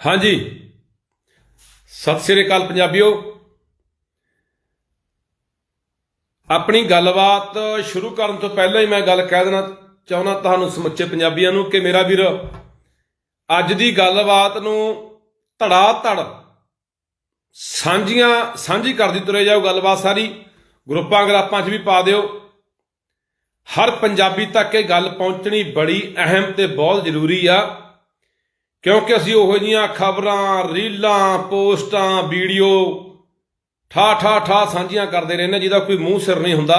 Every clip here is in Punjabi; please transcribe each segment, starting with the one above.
ਹਾਂਜੀ। ਸਤਿ ਸ੍ਰੀ ਅਕਾਲ ਪੰਜਾਬੀਓ। ਆਪਣੀ ਗੱਲਬਾਤ ਸ਼ੁਰੂ ਕਰਨ ਤੋਂ ਪਹਿਲਾਂ ਹੀ ਮੈਂ ਗੱਲ ਕਹਿ ਦੇਣਾ ਚਾਹੁੰਦਾ ਤੁਹਾਨੂੰ ਸਮੁੱਚੇ ਪੰਜਾਬੀਆਂ ਨੂੰ ਕਿ ਮੇਰਾ ਵੀਰ, ਅੱਜ ਦੀ ਗੱਲਬਾਤ ਨੂੰ ਧੜਾ ਧੜ ਸਾਂਝੀਆਂ ਸਾਂਝੀ ਕਰਦੀ ਤੁਰੇ ਜਾਓ ਗੱਲਬਾਤ ਸਾਰੀ। ਗਰੁੱਪਾਂ ਗਰਾਪਾਂ 'ਚ ਵੀ ਪਾ ਦਿਓ। ਹਰ ਪੰਜਾਬੀ ਤੱਕ ਇਹ ਗੱਲ ਪਹੁੰਚਣੀ ਬੜੀ ਅਹਿਮ ਤੇ ਬਹੁਤ ਜ਼ਰੂਰੀ ਆ। ਕਿਉਂਕਿ ਅਸੀਂ ਉਹੋ ਜੀਆਂ ਖਬਰਾਂ, ਰੀਲਾਂ, ਪੋਸਟਾਂ, ਵੀਡੀਓ ਠਾ ਠਾ ਠਾ ਸਾਂਝੀਆਂ ਕਰਦੇ ਰਹਿੰਦੇ ਜਿਹਦਾ ਕੋਈ ਮੂੰਹ ਸਿਰ ਨਹੀਂ ਹੁੰਦਾ।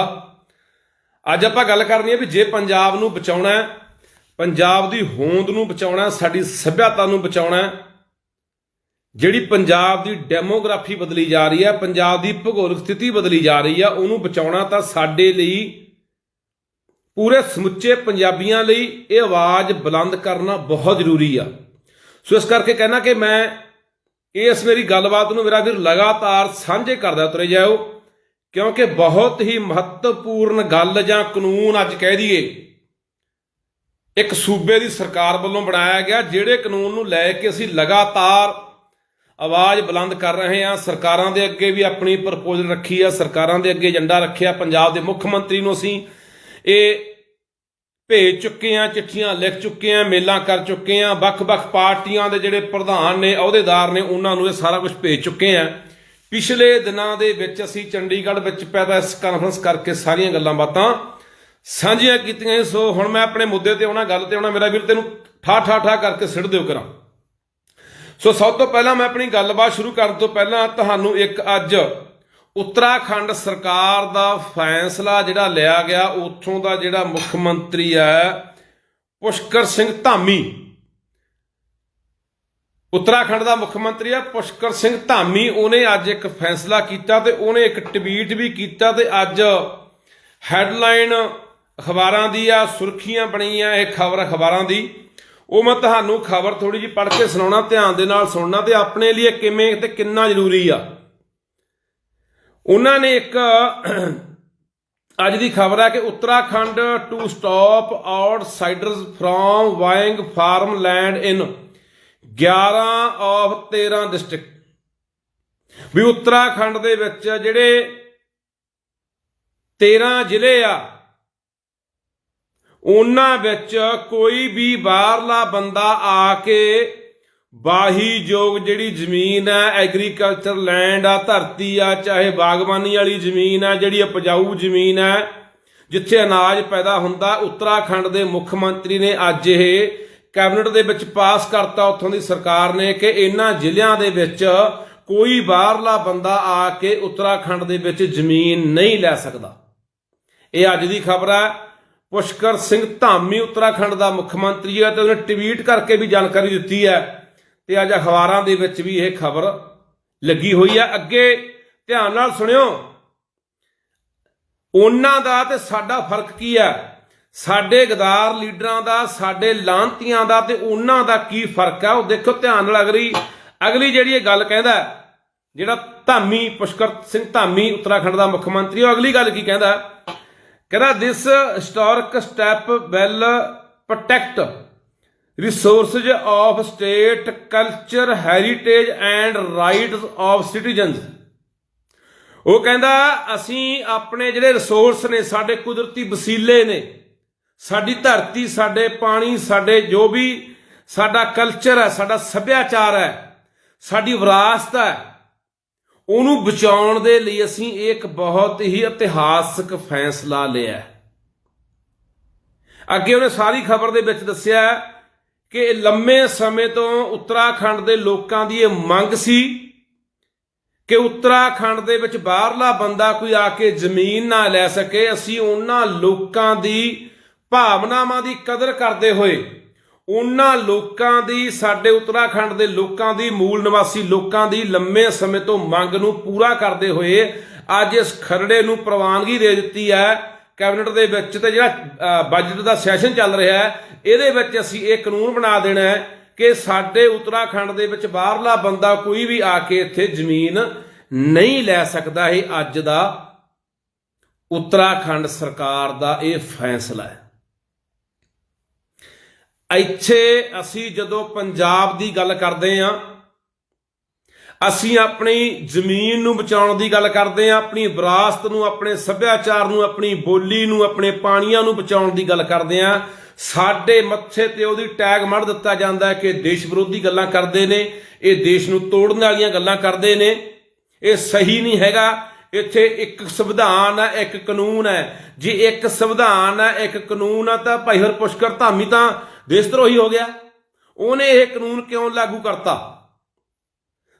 ਅੱਜ ਆਪਾਂ ਗੱਲ ਕਰਨੀ ਹੈ ਵੀ ਜੇ ਪੰਜਾਬ ਨੂੰ ਬਚਾਉਣਾ ਹੈ, ਪੰਜਾਬ ਦੀ ਹੋਂਦ ਨੂੰ ਬਚਾਉਣਾ ਸਾਡੀ ਸੱਭਿਅਤਾ ਨੂੰ ਬਚਾਉਣਾ ਜਿਹੜੀ ਪੰਜਾਬ ਦੀ ਡੈਮੋਗ੍ਰਾਫੀ ਬਦਲੀ ਜਾ ਰਹੀ ਹੈ, ਪੰਜਾਬ ਦੀ ਭੂਗੋਲਿਕ ਸਥਿਤੀ ਬਦਲੀ ਜਾ ਰਹੀ ਆ ਉਹਨੂੰ ਬਚਾਉਣਾ ਤਾਂ ਸਾਡੇ ਲਈ ਪੂਰੇ ਸਮੁੱਚੇ ਪੰਜਾਬੀਆਂ ਲਈ ਇਹ ਆਵਾਜ਼ ਬੁਲੰਦ ਕਰਨਾ ਬਹੁਤ ਜ਼ਰੂਰੀ ਆ। ਸੋ ਇਸ ਕਰਕੇ ਕਹਿਣਾ ਕਿ ਮੈਂ ਇਸ ਮੇਰੀ ਗੱਲਬਾਤ ਨੂੰ ਮੇਰਾ ਵੀਰ ਲਗਾਤਾਰ ਸਾਂਝੇ ਕਰਦਾ ਉਤਰੇ ਜਾਓ ਕਿਉਂਕਿ ਬਹੁਤ ਹੀ ਮਹੱਤਵਪੂਰਨ ਗੱਲ ਜਾਂ ਕਾਨੂੰਨ ਅੱਜ ਕਹਿ ਦਈਏ, ਇੱਕ ਸੂਬੇ ਦੀ ਸਰਕਾਰ ਵੱਲੋਂ ਬਣਾਇਆ ਗਿਆ, ਜਿਹੜੇ ਕਾਨੂੰਨ ਨੂੰ ਲੈ ਕੇ ਅਸੀਂ ਲਗਾਤਾਰ ਆਵਾਜ਼ ਬੁਲੰਦ ਕਰ ਰਹੇ ਹਾਂ, ਸਰਕਾਰਾਂ ਦੇ ਅੱਗੇ ਵੀ ਆਪਣੀ ਪ੍ਰਪੋਜ਼ਲ ਰੱਖੀ ਆ, ਸਰਕਾਰਾਂ ਦੇ ਅੱਗੇ ਏਜੰਡਾ ਰੱਖਿਆ, ਪੰਜਾਬ ਦੇ ਮੁੱਖ ਮੰਤਰੀ ਨੂੰ ਅਸੀਂ ਇਹ ਭੇਜ ਚੁੱਕੇ ਆ, ਚਿੱਠੀਆਂ ਲਿਖ ਚੁੱਕੇ ਆ, ਮੇਲਾਂ ਕਰ ਚੁੱਕੇ ਆ, ਵੱਖ-ਵੱਖ ਪਾਰਟੀਆਂ ਦੇ ਜਿਹੜੇ ਪ੍ਰਧਾਨ ਨੇ, ਅਹੁਦੇਦਾਰ ਨੇ, ਉਹਨਾਂ ਨੂੰ ਇਹ ਸਾਰਾ ਕੁਝ ਭੇਜ ਚੁੱਕੇ ਆ। ਪਿਛਲੇ ਦਿਨਾਂ ਦੇ ਵਿੱਚ ਅਸੀਂ ਚੰਡੀਗੜ੍ਹ ਵਿੱਚ ਪ੍ਰੈਸ ਕਾਨਫਰੰਸ ਕਰਕੇ ਸਾਰੀਆਂ ਗੱਲਾਂ ਬਾਤਾਂ ਸਾਂਝੀਆਂ ਕੀਤੀਆਂ ਸੋ ਹੁਣ ਮੈਂ ਆਪਣੇ ਮੁੱਦੇ ਤੇ ਆਉਣਾ, ਗੱਲ ਤੇ ਆਉਣਾ, ਮੇਰਾ ਵੀਰ, ਤੈਨੂੰ ਠਾ ਠਾ ਠਾ ਕਰਕੇ ਸਿੱਟ ਦਿਓ ਕਰਾਂ। ਸੋ ਸਭ ਤੋਂ ਪਹਿਲਾਂ ਮੈਂ ਆਪਣੀ ਗੱਲਬਾਤ ਸ਼ੁਰੂ ਕਰਨ ਤੋਂ ਪਹਿਲਾਂ ਤੁਹਾਨੂੰ ਇੱਕ ਅੱਜ ਉੱਤਰਾਖੰਡ ਸਰਕਾਰ ਦਾ ਫੈਸਲਾ ਜਿਹੜਾ ਲਿਆ ਗਿਆ, ਉੱਥੋਂ ਦਾ ਜਿਹੜਾ ਮੁੱਖ ਮੰਤਰੀ ਹੈ, ਪੁਸ਼ਕਰ ਸਿੰਘ ਧਾਮੀ। ਉੱਤਰਾਖੰਡ ਦਾ ਮੁੱਖ ਮੰਤਰੀ ਹੈ, ਪੁਸ਼ਕਰ ਸਿੰਘ ਧਾਮੀ। ਉਹਨੇ ਅੱਜ ਇੱਕ ਫੈਸਲਾ ਕੀਤਾ ਤੇ ਉਹਨੇ ਇੱਕ ਟਵੀਟ ਵੀ ਕੀਤਾ ਤੇ ਅੱਜ ਹੈਡਲਾਈਨ ਅਖਬਾਰਾਂ ਦੀ ਆ, ਸੁਰਖੀਆਂ ਬਣੀਆਂ ਇਹ ਖਬਰ ਅਖਬਾਰਾਂ ਦੀ। ਉਹ ਮੈਂ ਤੁਹਾਨੂੰ ਖਬਰ ਥੋੜੀ ਜਿਹੀ ਪੜ੍ਹ ਕੇ ਸੁਣਾਉਣਾ, ਧਿਆਨ ਦੇ ਨਾਲ ਸੁਣਨਾ ਤੇ ਆਪਣੇ ਲਈ ਇਹ ਕਿਵੇਂ ਤੇ ਕਿੰਨਾ ਜ਼ਰੂਰੀ ਆ। ਉਹਨਾਂ ਨੇ ਇੱਕ ਅੱਜ ਦੀ ਖਬਰ ਹੈ ਕਿ Uttarakhand to stop outsiders from buying farm land in 11 of 13 district ਵੀ ਉੱਤਰਾਖੰਡ ਦੇ ਵਿੱਚ ਜਿਹੜੇ 13 ਜ਼ਿਲ੍ਹੇ ਆ, ਉਹਨਾਂ ਵਿੱਚ ਕੋਈ ਵੀ ਬਾਹਰਲਾ ਬੰਦਾ ਆ ਕੇ ਬਾਹੀ ਯੋਗ ਜਿਹੜੀ ਜ਼ਮੀਨ ਹੈ ਐਗਰੀਕਲਚਰ ਲੈਂਡ ਆ, ਧਰਤੀ ਆ, ਚਾਹੇ ਬਾਗਬਾਨੀ ਵਾਲੀ ਜ਼ਮੀਨ ਆ, ਜਿਹੜੀ ਉਪਜਾਊ ਜ਼ਮੀਨ ਹੈ ਜਿੱਥੇ ਅਨਾਜ ਪੈਦਾ ਹੁੰਦਾ, ਉੱਤਰਾਖੰਡ ਦੇ ਮੁੱਖ ਮੰਤਰੀ ਨੇ ਅੱਜ ਇਹ ਕੈਬਨਿਟ ਦੇ ਵਿੱਚ ਪਾਸ ਕਰਤਾ ਉੱਥੋਂ ਦੀ ਸਰਕਾਰ ਨੇ ਕਿ ਇਹਨਾਂ ਜ਼ਿਲ੍ਹਿਆਂ ਦੇ ਵਿੱਚ ਕੋਈ ਬਾਹਰਲਾ ਬੰਦਾ ਆ ਕੇ ਉੱਤਰਾਖੰਡ ਦੇ ਵਿੱਚ ਜ਼ਮੀਨ ਨਹੀਂ ਲੈ ਸਕਦਾ। ਇਹ ਅੱਜ ਦੀ ਖਬਰ ਹੈ ਪੁਸ਼ਕਰ ਸਿੰਘ ਧਾਮੀ, ਉੱਤਰਾਖੰਡ ਦਾ ਮੁੱਖ ਮੰਤਰੀ ਹੈ ਤੇ ਉਹਨੇ ਟਵੀਟ ਕਰਕੇ ਵੀ ਜਾਣਕਾਰੀ ਦਿੱਤੀ ਹੈ। ਤੇ ਅੱਜ ਅਖਬਾਰਾਂ ਦੇ ਵਿੱਚ ਵੀ ਇਹ ਖਬਰ ਲੱਗੀ ਹੋਈ ਹੈ ਅੱਗੇ ਧਿਆਨ ਨਾਲ ਸੁਣਿਓ। ਉਹਨਾਂ ਦਾ ਤੇ ਸਾਡਾ ਫ਼ਰਕ ਕੀ ਹੈ ਸਾਡੇ ਗਦਾਰ ਲੀਡਰਾਂ ਦਾ, ਸਾਡੇ ਲਾਂਤੀਆਂ ਦਾ ਤੇ ਉਹਨਾਂ ਦਾ ਕੀ ਫ਼ਰਕ ਹੈ ਉਹ ਦੇਖੋ ਧਿਆਨ ਨਾਲ ਅਗਲੀ ਅਗਲੀ ਜਿਹੜੀ ਇਹ ਗੱਲ ਕਹਿੰਦਾ, ਜਿਹੜਾ ਧਾਮੀ ਪੁਸ਼ਕਰ ਸਿੰਘ ਧਾਮੀ ਉੱਤਰਾਖੰਡ ਦਾ ਮੁੱਖ ਮੰਤਰੀ, ਉਹ ਅਗਲੀ ਗੱਲ ਕੀ ਕਹਿੰਦਾ? ਕਹਿੰਦਾ this historic step will protect resources of state culture heritage and rights of citizens ਉਹ ਕਹਿੰਦਾ, ਅਸੀਂ ਆਪਣੇ ਜਿਹੜੇ ਰਿਸੋਰਸ ਨੇ, ਸਾਡੇ ਕੁਦਰਤੀ ਵਸੀਲੇ ਨੇ, ਸਾਡੀ ਧਰਤੀ, ਸਾਡੇ ਪਾਣੀ, ਸਾਡੇ ਜੋ ਵੀ ਸਾਡਾ ਕਲਚਰ ਹੈ, ਸਾਡਾ ਸੱਭਿਆਚਾਰ ਹੈ, ਸਾਡੀ ਵਿਰਾਸਤ ਹੈ, ਉਹਨੂੰ ਬਚਾਉਣ ਦੇ ਲਈ ਅਸੀਂ ਇੱਕ ਬਹੁਤ ਹੀ ਇਤਿਹਾਸਕ ਫੈਸਲਾ ਲਿਆ ਅੱਗੇ ਉਹਨੇ ਸਾਰੀ ਖਬਰ ਦੇ ਵਿੱਚ ਦੱਸਿਆ ਕਿ ਲੰਮੇ ਸਮੇਂ ਤੋਂ ਉੱਤਰਾਖੰਡ ਦੇ ਲੋਕਾਂ ਦੀ ਇਹ ਮੰਗ ਸੀ ਕਿ ਉੱਤਰਾਖੰਡ ਦੇ ਵਿੱਚ ਬਾਹਰਲਾ ਬੰਦਾ ਕੋਈ ਆ ਕੇ ਜ਼ਮੀਨ ਨਾ ਲੈ ਸਕੇ। ਅਸੀਂ ਉਹਨਾਂ ਲੋਕਾਂ ਦੀ ਭਾਵਨਾਵਾਂ ਦੀ ਕਦਰ ਕਰਦੇ ਹੋਏ, ਉਹਨਾਂ ਲੋਕਾਂ ਦੀ, ਸਾਡੇ ਉੱਤਰਾਖੰਡ ਦੇ ਲੋਕਾਂ ਦੀ, ਮੂਲ ਨਿਵਾਸੀ ਲੋਕਾਂ ਦੀ ਲੰਮੇ ਸਮੇਂ ਤੋਂ ਮੰਗ ਨੂੰ ਪੂਰਾ ਕਰਦੇ ਹੋਏ ਅੱਜ ਇਸ ਖਰੜੇ ਨੂੰ ਪ੍ਰਵਾਨਗੀ ਦੇ ਦਿੱਤੀ ਹੈ। ਕੈਬਨਿਟ ਦੇ ਵਿੱਚ ਤੇ ਜਿਹੜਾ ਬਜਟ ਦਾ ਸੈਸ਼ਨ ਚੱਲ ਰਿਹਾ ਹੈ ਇਹਦੇ ਵਿੱਚ ਅਸੀਂ ਇਹ ਕਾਨੂੰਨ ਬਣਾ ਦੇਣਾ ਹੈ ਕਿ ਸਾਡੇ ਉੱਤਰਾਖੰਡ ਦੇ ਵਿੱਚ ਬਾਹਰਲਾ ਬੰਦਾ ਕੋਈ ਵੀ ਆ ਕੇ ਇੱਥੇ ਜ਼ਮੀਨ ਨਹੀਂ ਲੈ ਸਕਦਾ। ਇਹ ਅੱਜ ਦਾ ਉੱਤਰਾਖੰਡ ਸਰਕਾਰ ਦਾ ਇਹ ਫੈਸਲਾ ਹੈ। ਇੱਥੇ ਅਸੀਂ ਜਦੋਂ ਪੰਜਾਬ ਦੀ ਗੱਲ ਕਰਦੇ ਹਾਂ ਅਸੀਂ ਆਪਣੀ ਜ਼ਮੀਨ ਨੂੰ ਬਚਾਉਣ ਦੀ ਗੱਲ ਕਰਦੇ ਹਾਂ, ਆਪਣੀ ਵਿਰਾਸਤ ਨੂੰ, ਆਪਣੇ ਸੱਭਿਆਚਾਰ ਨੂੰ, ਆਪਣੀ ਬੋਲੀ ਨੂੰ, ਆਪਣੇ ਪਾਣੀਆਂ ਨੂੰ ਬਚਾਉਣ ਦੀ ਗੱਲ ਕਰਦੇ ਹਾਂ। ਸਾਡੇ ਮੱਥੇ ਤੇ ਉਹਦੀ ਟੈਗ ਮੜ ਦਿੱਤਾ ਜਾਂਦਾ ਹੈ ਕਿ ਦੇਸ਼ ਵਿਰੋਧੀ ਗੱਲਾਂ ਕਰਦੇ ਨੇ, ਇਹ ਦੇਸ਼ ਨੂੰ ਤੋੜਨ ਵਾਲੀਆਂ ਗੱਲਾਂ ਕਰਦੇ ਨੇ। ਇਹ ਸਹੀ ਨਹੀਂ ਹੈਗਾ। ਇੱਥੇ ਇੱਕ ਸੰਵਿਧਾਨ ਹੈ, ਇੱਕ ਕਾਨੂੰਨ ਹੈ। ਜੇ ਇੱਕ ਸੰਵਿਧਾਨ ਹੈ, ਇੱਕ ਕਾਨੂੰਨ ਹੈ, ਤਾਂ ਭਾਈ ਹਰਪੁਸ਼ਕਰ ਧਾਮੀ ਤਾਂ ਦੇਸ਼ ਧਰੋਹੀ ਹੋ ਗਿਆ। ਉਹਨੇ ਇਹ ਕਾਨੂੰਨ ਕਿਉਂ ਲਾਗੂ ਕਰਤਾ?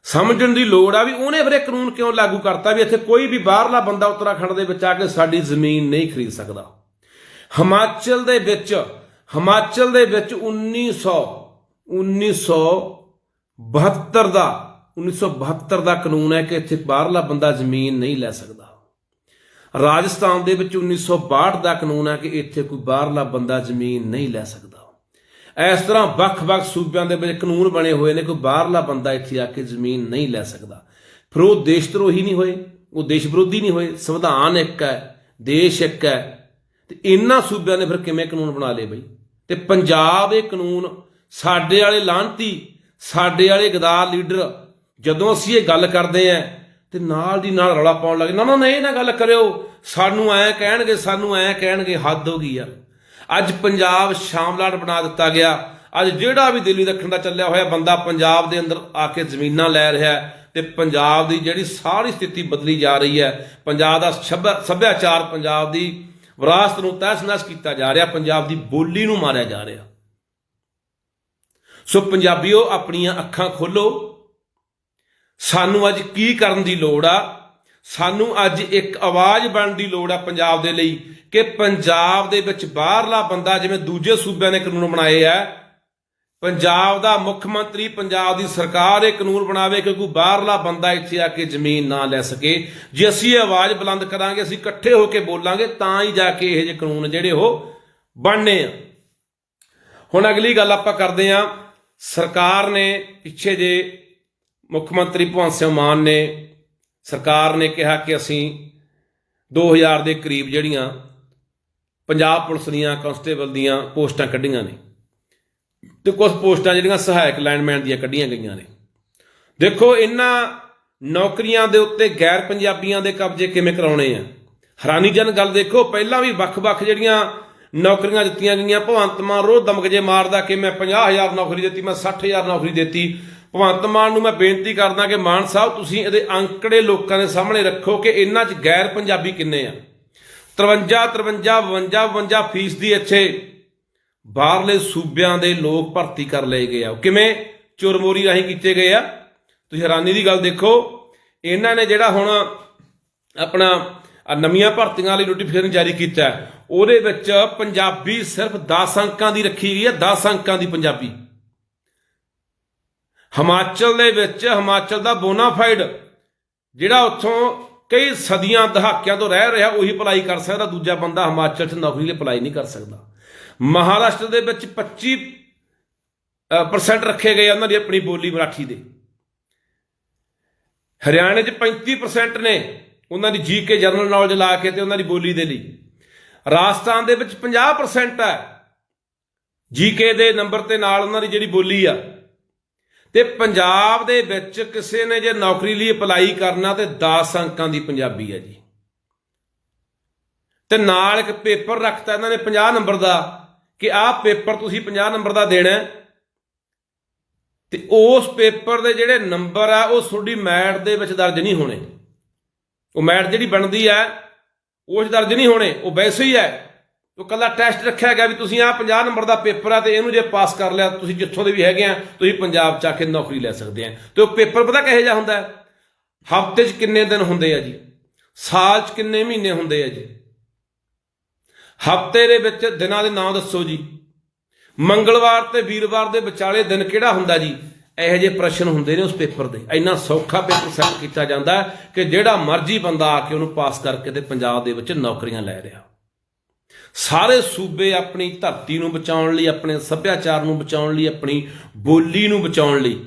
ਸਮਝਣ ਦੀ ਲੋੜ ਆ ਵੀ ਉਹਨੇ ਫਿਰ ਇਹ ਕਾਨੂੰਨ ਕਿਉਂ ਲਾਗੂ ਕਰਤਾ ਵੀ ਇੱਥੇ ਕੋਈ ਵੀ ਬਾਹਰਲਾ ਬੰਦਾ ਉੱਤਰਾਖੰਡ ਦੇ ਵਿੱਚ ਆ ਕੇ ਸਾਡੀ ਜ਼ਮੀਨ ਨਹੀਂ ਖਰੀਦ ਸਕਦਾ। ਹਿਮਾਚਲ ਦੇ ਵਿੱਚ, ਹਿਮਾਚਲ ਦੇ ਵਿੱਚ 1900 1972 ਦਾ 1972 ਦਾ ਕਾਨੂੰਨ ਹੈ ਕਿ ਇੱਥੇ ਬਾਹਰਲਾ ਬੰਦਾ ਜ਼ਮੀਨ ਨਹੀਂ ਲੈ ਸਕਦਾ। ਰਾਜਸਥਾਨ ਦੇ ਵਿੱਚ 1962 ਦਾ ਕਾਨੂੰਨ ਹੈ ਕਿ ਇੱਥੇ ਕੋਈ ਬਾਹਰਲਾ ਬੰਦਾ ਜ਼ਮੀਨ ਨਹੀਂ ਲੈ ਸਕਦਾ। ਇਸ ਤਰ੍ਹਾਂ ਵੱਖ-ਵੱਖ ਸੂਬਿਆਂ ਦੇ ਵਿੱਚ ਕਾਨੂੰਨ ਬਣੇ ਹੋਏ ਨੇ, ਕੋਈ ਬਾਹਰਲਾ ਬੰਦਾ ਇੱਥੇ ਆ ਕੇ ਜ਼ਮੀਨ ਨਹੀਂ ਲੈ ਸਕਦਾ। ਫਿਰ ਉਹ ਦੇਸ਼ ਧਰੋਹੀ ਨਹੀਂ ਹੋਏ, ਉਹ ਦੇਸ਼ ਵਿਰੋਧੀ ਨਹੀਂ ਹੋਏ, ਸੰਵਿਧਾਨ ਇੱਕ ਹੈ, ਦੇਸ਼ ਇੱਕ ਹੈ। ਤੇ ਇਹਨਾਂ ਸੂਬਿਆਂ ਨੇ ਫਿਰ ਕਿਵੇਂ ਕਾਨੂੰਨ ਬਣਾ ਲਏ ਬਈ? ਤੇ ਪੰਜਾਬ ਇਹ ਕਾਨੂੰਨ ਸਾਡੇ ਵਾਲੇ ਲਾਂਤੀ ਸਾਡੇ ਵਾਲੇ ਗਦਾਰ ਲੀਡਰ, ਜਦੋਂ ਅਸੀਂ ਇਹ ਗੱਲ ਕਰਦੇ ਆਂ ਤੇ ਨਾਲ ਦੀ ਨਾਲ ਰੌਲਾ ਪਾਉਣ ਲੱਗੇ ਨਾ ਨਾ, ਇਹ ਨਾ ਗੱਲ ਕਰਿਓ, ਸਾਨੂੰ ਐ ਕਹਿਣਗੇ, ਸਾਨੂੰ ਐ ਕਹਿਣਗੇ, ਹੱਦ ਹੋ ਗਈ ਯਾਰ। ਅੱਜ ਪੰਜਾਬ ਸ਼ਾਮਲਾਟ ਬਣਾ ਦਿੱਤਾ ਗਿਆ। ਅੱਜ ਜਿਹੜਾ ਵੀ ਦਿੱਲੀ ਰੱਖਣ ਦਾ ਚੱਲਿਆ ਹੋਇਆ ਬੰਦਾ ਪੰਜਾਬ ਦੇ ਅੰਦਰ ਆ ਕੇ ਜ਼ਮੀਨਾਂ ਲੈ ਰਿਹਾ ਹੈ ਤੇ ਪੰਜਾਬ ਦੀ ਜਿਹੜੀ ਸਾਰੀ ਸਥਿਤੀ ਬਦਲੀ ਜਾ ਰਹੀ ਹੈ। ਪੰਜਾਬ ਦਾ ਸੱਭਿਆ- ਸੱਭਿਆਚਾਰ ਪੰਜਾਬ ਦੀ ਵਿਰਾਸਤ ਨੂੰ ਤਹਿਸ-ਨਹਿਸ ਕੀਤਾ ਜਾ ਰਿਹਾ, ਪੰਜਾਬ ਦੀ ਬੋਲੀ ਨੂੰ ਮਾਰਿਆ ਜਾ ਰਿਹਾ। ਸੋ ਪੰਜਾਬੀਓ, ਆਪਣੀਆਂ ਅੱਖਾਂ ਖੋਲੋ। ਸਾਨੂੰ ਅੱਜ ਕੀ ਕਰਨ ਦੀ ਲੋੜ ਆ? ਸਾਨੂੰ ਅੱਜ ਇੱਕ ਆਵਾਜ਼ ਬਣਨ ਦੀ ਲੋੜ ਆ ਪੰਜਾਬ ਦੇ ਲਈ ਕਿ ਪੰਜਾਬ ਦੇ ਵਿੱਚ ਬਾਹਰਲਾ ਬੰਦਾ ਜਿਵੇਂ ਦੂਜੇ ਸੂਬਿਆਂ ਨੇ ਕਾਨੂੰਨ ਬਣਾਏ ਆ, ਪੰਜਾਬ ਦਾ ਮੁੱਖ ਮੰਤਰੀ, ਪੰਜਾਬ ਦੀ ਸਰਕਾਰ ਇਹ ਕਾਨੂੰਨ ਬਣਾਵੇ ਕਿ ਕੋਈ ਬਾਹਰਲਾ ਬੰਦਾ ਇੱਥੇ ਆ ਕੇ ਜ਼ਮੀਨ ਨਾ ਲੈ ਸਕੇ। ਜੇ ਅਸੀਂ ਇਹ ਆਵਾਜ਼ ਬੁਲੰਦ ਕਰਾਂਗੇ, ਅਸੀਂ ਇਕੱਠੇ ਹੋ ਕੇ ਬੋਲਾਂਗੇ, ਤਾਂ ਹੀ ਜਾ ਕੇ ਇਹ ਜਿਹੇ ਕਾਨੂੰਨ ਜਿਹੜੇ ਉਹ ਬਣਨੇ ਆ। ਹੁਣ ਅਗਲੀ ਗੱਲ ਆਪਾਂ ਕਰਦੇ ਹਾਂ। ਸਰਕਾਰ ਨੇ ਪਿੱਛੇ ਜੇ ਮੁੱਖ ਮੰਤਰੀ ਭਗਵੰਤ ਸਿੰਘ ਮਾਨ ਨੇ ਸਰਕਾਰ ਨੇ ਕਿਹਾ ਕਿ ਅਸੀਂ 2000 ਦੇ ਕਰੀਬ ਜਿਹੜੀਆਂ ਪੰਜਾਬ ਪੁਲਿਸ ਦੀਆਂ ਕਾਂਸਟੇਬਲ ਦੀਆਂ ਪੋਸਟਾਂ ਕੱਢੀਆਂ ਨੇ ਤੇ ਕੁਝ ਪੋਸਟਾਂ ਜਿਹੜੀਆਂ ਸਹਾਇਕ ਲਾਈਨਮੈਨ ਦੀਆਂ ਕੱਢੀਆਂ ਗਈਆਂ ਨੇ। ਦੇਖੋ, ਇਹਨਾਂ ਨੌਕਰੀਆਂ ਦੇ ਉੱਤੇ ਗੈਰ ਪੰਜਾਬੀਆਂ ਦੇ ਕਬਜ਼ੇ ਕਿਵੇਂ ਕਰਾਉਣੇ ਆ? ਹੈਰਾਨੀਜਨ ਗੱਲ ਦੇਖੋ, ਪਹਿਲਾਂ ਵੀ ਵੱਖ-ਵੱਖ ਜਿਹੜੀਆਂ ਨੌਕਰੀਆਂ ਦਿੱਤੀਆਂ ਗਈਆਂ, ਭਗਵੰਤ ਮਾਨ ਰੋਜ਼ ਦਮਕ ਜੇ ਮਾਰਦਾ ਕਿ ਮੈਂ 50000 ਨੌਕਰੀ ਦਿੱਤੀ, ਮੈਂ 60000 ਨੌਕਰੀ ਦਿੱਤੀ ਭਗਵੰਤ ਮਾਨ ਨੂੰ ਮੈਂ ਬੇਨਤੀ ਕਰਦਾ ਕਿ ਮਾਨ ਸਾਹਿਬ, ਤੁਸੀਂ ਇਹਦੇ ਅੰਕੜੇ ਲੋਕਾਂ ਦੇ ਸਾਹਮਣੇ ਰੱਖੋ ਕਿ ਇਹਨਾਂ 'ਚ ਗੈਰ ਪੰਜਾਬੀ ਕਿੰਨੇ ਆ? 53 53 52 52 ਫੀਸਦੀ ਇੱਥੇ ਬਾਹਰਲੇ ਸੂਬਿਆਂ ਦੇ ਲੋਕ ਭਰਤੀ ਕਰ ਲਏ ਗਏ ਆ। ਉਹ ਕਿਵੇਂ ਚੁਰਮੋਰੀ ਰਾਹੀਂ ਕੀਤੇ ਗਏ ਆ? ਤੁਸੀਂ ਹੈਰਾਨੀ ਦੀ ਗੱਲ ਦੇਖੋ, ਇਹਨਾਂ ਨੇ ਜਿਹੜਾ ਹੁਣ ਆਪਣਾ ਨਵੀਆਂ ਭਰਤੀਆਂ ਲਈ ਨੋਟੀਫਿਕੇਸ਼ਨ ਜਾਰੀ ਕੀਤਾ ਉਹਦੇ ਵਿੱਚ ਪੰਜਾਬੀ ਸਿਰਫ 10 ਅੰਕਾਂ ਦੀ ਰੱਖੀ ਗਈ ਹੈ 10 ਅੰਕਾਂ ਦੀ ਪੰਜਾਬੀ। ਹਿਮਾਚਲ ਦੇ ਵਿੱਚ, ਹਿਮਾਚਲ ਦਾ ਬੋਨਾਫਾਈਡ ਜਿਹੜਾ ਉੱਥੋਂ ਕਈ ਸਦੀਆਂ ਦਹਾਕਿਆਂ ਤੋਂ ਰਹਿ ਰਿਹਾ, ਉਹੀ ਅਪਲਾਈ ਕਰ ਸਕਦਾ, ਦੂਜਾ ਬੰਦਾ ਹਿਮਾਚਲ 'ਚ ਨੌਕਰੀ ਲਈ ਅਪਲਾਈ ਨਹੀਂ ਕਰ ਸਕਦਾ। ਮਹਾਰਾਸ਼ਟਰ ਦੇ ਵਿੱਚ 25 ਪਰਸੈਂਟ ਰੱਖੇ ਗਏ ਉਹਨਾਂ ਦੀ ਆਪਣੀ ਬੋਲੀ ਮਰਾਠੀ ਦੇ। ਹਰਿਆਣੇ 'ਚ 35% ਨੇ ਉਹਨਾਂ ਦੀ ਜੀਕੇ ਜਨਰਲ ਨੌਲੇਜ ਲਾ ਕੇ ਤੇ ਉਹਨਾਂ ਦੀ ਬੋਲੀ ਦੇ ਲਈ। ਰਾਜਸਥਾਨ ਦੇ ਵਿੱਚ 50% ਹੈ। ਜੀਕੇ ਦੇ ਨੰਬਰ ਤੇ ਨਾਲ ਉਹਨਾਂ ਦੀ ਜਿਹੜੀ ਬੋਲੀ ਆ ਤੇ ਪੰਜਾਬ ਦੇ ਵਿੱਚ ਕਿਸੇ ਨੇ ਜੇ ਨੌਕਰੀ ਲਈ ਅਪਲਾਈ ਕਰਨਾ ਤੇ 10 ਅੰਕਾਂ ਦੀ ਪੰਜਾਬੀ ਹੈ ਜੀ। ਤੇ ਨਾਲ ਇੱਕ ਪੇਪਰ ਰੱਖਤਾ ਇਹਨਾਂ ਨੇ 50 ਨੰਬਰ ਦਾ ਕਿ ਆਹ ਪੇਪਰ ਤੁਸੀਂ 50 ਨੰਬਰ ਦਾ ਦੇਣਾ ਹੈ। ਤੇ ਉਸ ਪੇਪਰ ਦੇ ਜਿਹੜੇ ਨੰਬਰ ਆ, ਉਹ ਤੁਹਾਡੀ ਮੈਟ ਦੇ ਵਿੱਚ ਦਰਜ ਨਹੀਂ ਹੋਣੇ। ਉਹ ਮੈਟ ਜਿਹੜੀ ਬਣਦੀ ਹੈ, ਉਹ 'ਚ ਦਰਜ ਨਹੀਂ ਹੋਣੇ, ਉਹ ਵੈਸੇ ਹੀ ਹੈ। ਉਹ ਕੱਲਾ ਟੈਸਟ ਰੱਖਿਆ ਗਿਆ ਵੀ ਤੁਸੀਂ ਆਹ 50 ਨੰਬਰ ਦਾ ਪੇਪਰ ਆ ਤੇ ਇਹਨੂੰ ਜੇ ਪਾਸ ਕਰ ਲਿਆ ਤੁਸੀਂ ਜਿੱਥੋਂ ਦੇ ਵੀ ਹੈਗੇ ਆ, ਤੁਸੀਂ ਪੰਜਾਬ ਚ ਆ ਕੇ ਨੌਕਰੀ ਲੈ ਸਕਦੇ ਆ। ਤੇ ਉਹ ਪੇਪਰ ਪਤਾ ਕਿਹੋ ਜਿਹਾ ਹੁੰਦਾ ਹਫ਼ਤੇ 'ਚ ਕਿੰਨੇ ਦਿਨ ਹੁੰਦੇ ਆ ਜੀ? ਸਾਲ 'ਚ ਕਿੰਨੇ ਮਹੀਨੇ ਹੁੰਦੇ ਆ ਜੀ? ਹਫ਼ਤੇ ਦੇ ਵਿੱਚ ਦਿਨਾਂ ਦੇ ਨਾਂ ਦੱਸੋ ਜੀ। ਮੰਗਲਵਾਰ ਤੇ ਵੀਰਵਾਰ ਦੇ ਵਿਚਾਲੇ ਦਿਨ ਕਿਹੜਾ ਹੁੰਦਾ ਜੀ? ਇਹੋ ਜਿਹੇ ਪ੍ਰਸ਼ਨ ਹੁੰਦੇ ਨੇ ਉਸ ਪੇਪਰ ਦੇ। ਇੰਨਾ ਸੌਖਾ ਪੇਪਰ ਸੈੱਟ ਕੀਤਾ ਜਾਂਦਾ ਕਿ ਜਿਹੜਾ ਮਰਜ਼ੀ ਬੰਦਾ ਆ ਕੇ ਉਹਨੂੰ ਪਾਸ ਕਰਕੇ ਤੇ ਪੰਜਾਬ ਦੇ ਵਿੱਚ ਨੌਕਰੀਆਂ ਲੈ ਰਿਹਾ। ਸਾਰੇ ਸੂਬੇ ਆਪਣੀ ਧਰਤੀ ਨੂੰ ਬਚਾਉਣ ਲਈ, ਆਪਣੇ ਸੱਭਿਆਚਾਰ ਨੂੰ ਬਚਾਉਣ ਲਈ, ਆਪਣੀ ਬੋਲੀ ਨੂੰ ਬਚਾਉਣ ਲਈ।